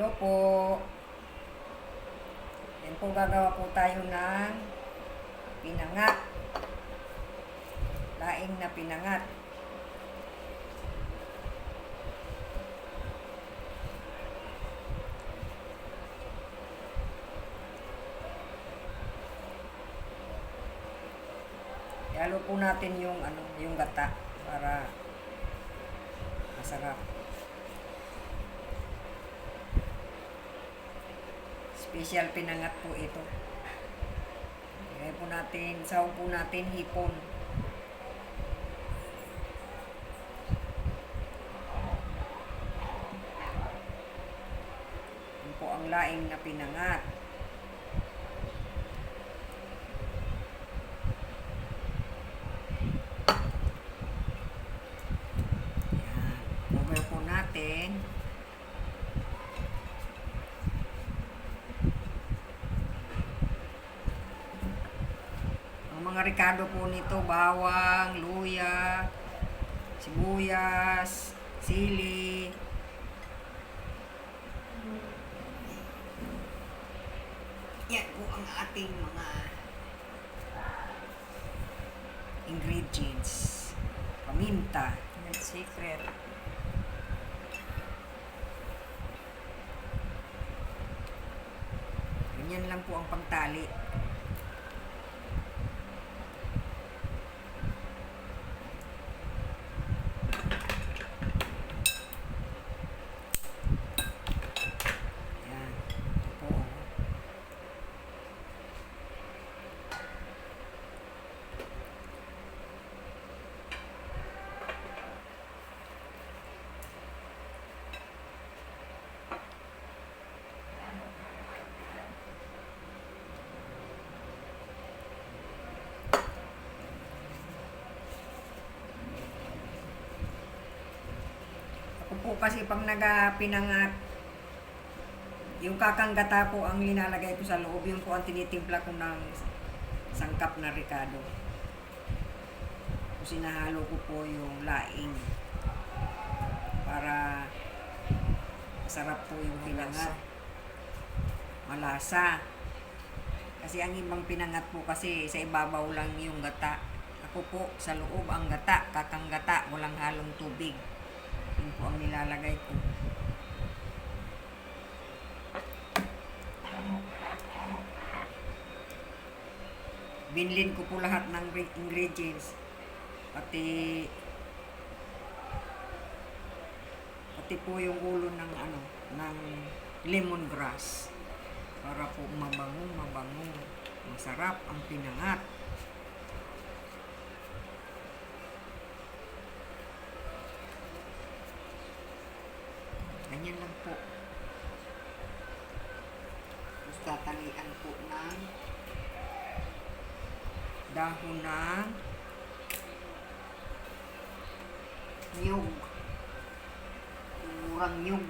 Hello po. Yan po gagawa po tayo ng pinangat. Laing na pinangat. Ihalo po natin yung ano, yung gata para masarap. Special pinangat po ito. Ilagay po natin, sahog po natin hipon. Yan po ang laing na pinangat. Yan. Cover po natin. Ang mga rekado po nito, bawang, luya, sibuyas, sili. Yan po ang ating mga ingredients. Paminta. Yan, secret. Ganyan lang po ang pagtali. Yan. Ito po. oh. Ako po kasi pag nagapinangat, yung kakanggata po ang linalagay ko sa loob, yung po ang tinitimpla ko ng sangkap na ricado. Sinahalo ko po yung laing para masarap po yung pinangat. Malasa. Kasi ang ibang pinangat po kasi sa ibabaw lang yung gata. Ako po sa loob ang gata, kakanggata, walang halong tubig. Yun po ang nilalagay ko. Binlin ko po lahat ng re- ingredients. Pati pati po yung ulo ng ano, ng lemongrass. Para po mabango, mabango. Masarap ang pinangat. Ganyan lang po. Tapos tatalian po ng dahon ng nyug. Murang nyug.